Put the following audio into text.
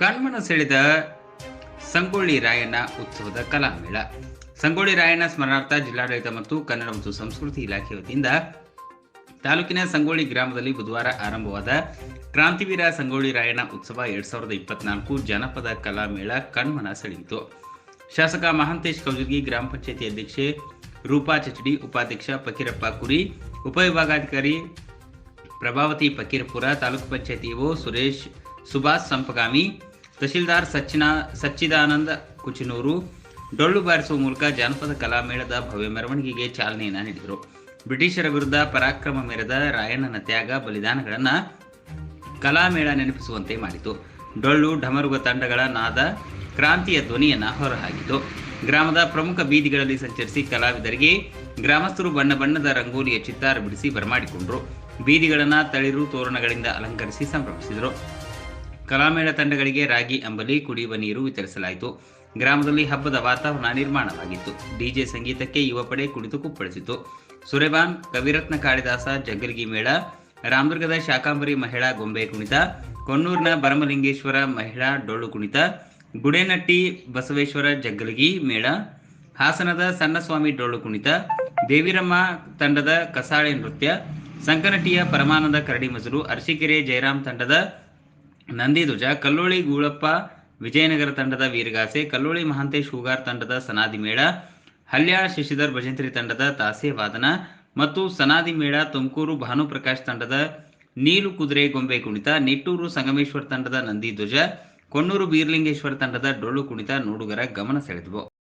ಕಣ್ಮನ ಸೆಳೆದ ಸಂಗೊಳ್ಳಿ ರಾಯಣ್ಣ ಉತ್ಸವದ ಕಲಾಮೇಳ. ಸಂಗೊಳ್ಳಿ ರಾಯಣ್ಣ ಸ್ಮರಣಾರ್ಥ ಜಿಲ್ಲಾಡಳಿತ ಮತ್ತು ಕನ್ನಡ ಮತ್ತು ಸಂಸ್ಕೃತಿ ಇಲಾಖೆ ವತಿಯಿಂದ ತಾಲೂಕಿನ ಸಂಗೊಳ್ಳಿ ಗ್ರಾಮದಲ್ಲಿ ಬುಧವಾರ ಆರಂಭವಾದ ಕ್ರಾಂತಿವೀರ ಸಂಗೊಳ್ಳಿ ರಾಯಣ್ಣ ಉತ್ಸವ ಎರಡ್ ಸಾವಿರದ ಇಪ್ಪತ್ನಾಲ್ಕು ಜನಪದ ಕಲಾಮೇಳ ಕಣ್ಮನ ಸೆಳೆಯಿತು ಶಾಸಕ ಮಹಾಂತೇಶ್ ಕೌಜಲ್ಗಿ, ಗ್ರಾಮ ಪಂಚಾಯತಿ ಅಧ್ಯಕ್ಷೆ ರೂಪಾ ಚಚಡಿ, ಉಪಾಧ್ಯಕ್ಷ ಫಕೀರಪ್ಪ ಕುರಿ, ಉಪವಿಭಾಗಾಧಿಕಾರಿ ಪ್ರಭಾವತಿ ಫಕೀರಪುರ, ತಾಲೂಕು ಪಂಚಾಯತಿ ಇಒ ಸುರೇಶ್, ಸುಭಾಷ್ ಸಂಪಗಾಮಿ ತಹಶೀಲ್ದಾರ್ ಸಚ್ಚಿನ ಸಚ್ಚಿದಾನಂದ ಕುಚಿನೂರು, ಡೊಳ್ಳು ಬಾರಿಸುವ ಮೂಲಕ ಜಾನಪದ ಕಲಾಮೇಳದ ಭವ್ಯ ಮೆರವಣಿಗೆಗೆ ಚಾಲನೆಯನ್ನು ನೀಡಿದರು. ಬ್ರಿಟಿಷರ ವಿರುದ್ಧ ಪರಾಕ್ರಮ ಮೆರೆದ ರಾಯಣ್ಣನ ತ್ಯಾಗ ಬಲಿದಾನಗಳನ್ನು ಕಲಾಮೇಳ ನೆನಪಿಸುವಂತೆ ಮಾಡಿತು. ಡೊಳ್ಳು ಢಮರುಗ ತಂಡಗಳ ನಾದ ಕ್ರಾಂತಿಯ ಧ್ವನಿಯನ್ನು ಹೊರಹಾಕಿತು. ಗ್ರಾಮದ ಪ್ರಮುಖ ಬೀದಿಗಳಲ್ಲಿ ಸಂಚರಿಸಿ ಕಲಾವಿದರಿಗೆ ಗ್ರಾಮಸ್ಥರು ಬಣ್ಣ ಬಣ್ಣದ ರಂಗೋಲಿಯ ಚಿತ್ತಾರ ಬಿಡಿಸಿ ಬರಮಾಡಿಕೊಂಡರು. ಬೀದಿಗಳನ್ನು ತಳಿರು ತೋರಣಗಳಿಂದ ಅಲಂಕರಿಸಿ ಸಂಭ್ರಮಿಸಿದರು. ಕಲಾಮೇಳ ತಂಡಗಳಿಗೆ ರಾಗಿ, ಅಂಬಲಿ, ಕುಡಿಯುವ ನೀರು ವಿತರಿಸಲಾಯಿತು. ಗ್ರಾಮದಲ್ಲಿ ಹಬ್ಬದ ವಾತಾವರಣ ನಿರ್ಮಾಣವಾಗಿತ್ತು. ಡಿಜೆ ಸಂಗೀತಕ್ಕೆ ಯುವ ಪಡೆ ಕುಣಿತು ಕುಪ್ಪಳಿಸಿತು. ಸುರೇಬಾನ್, ಕವಿರತ್ನ ಕಾಳಿದಾಸ ಜಗ್ಗಲ್ಗಿ ಮೇಳ, ರಾಮದುರ್ಗದ ಶಾಕಾಂಬರಿ ಮಹಿಳಾ ಗೊಂಬೆ ಕುಣಿತ ಕೊನ್ನೂರಿನ ಬರಮಲಿಂಗೇಶ್ವರ ಮಹಿಳಾ ಡೊಳ್ಳು ಕುಣಿತ, ಗುಡೇನಟ್ಟಿ, ಬಸವೇಶ್ವರ ಜಗ್ಗಲಗಿ ಮೇಳ, ಹಾಸನದ ಸಣ್ಣಸ್ವಾಮಿ ಡೊಳ್ಳು ಕುಣಿತ, ದೇವಿರಮ್ಮ ತಂಡದ ಕಸಾಳೆ ನೃತ್ಯ, ಸಂಕನಟಿಯ ಪರಮಾನಂದ ಕರಡಿ ಮಜರು ಅರಸೀಕೆರೆ ಜಯರಾಮ್ ತಂಡದ ನಂದಿಧ್ವಜ, ಕಲ್ಲೋಳಿ ಗೂಳಪ್ಪ, ವಿಜಯನಗರ ತಂಡದ ವೀರಗಾಸೆ, ಕಲ್ಲೋಳಿ ಮಹಾಂತೇಶ್ ಹೂಗಾರ್ ತಂಡದ ಸನಾದಿ ಮೇಳ ಹಲ್ಯಾಳ ಶಶಿಧರ್ ಭಜಂತ್ರಿ ತಂಡದ ತಾಸೆ ವಾದನ ಮತ್ತು ಸನಾದಿ ಮೇಳ ತುಮಕೂರು ಭಾನುಪ್ರಕಾಶ್ ತಂಡದ ನೀಲು ಕುದುರೆ ಗೊಂಬೆ ಕುಣಿತ, ನಿಟ್ಟೂರು ಸಂಗಮೇಶ್ವರ್ ತಂಡದ ನಂದಿ ಧ್ವಜ ಕೊಣ್ಣೂರು ಬೀರ್ಲಿಂಗೇಶ್ವರ ತಂಡದ ಡೊಳ್ಳು ಕುಣಿತ, ನೋಡುಗರ ಗಮನ ಸೆಳೆದವು.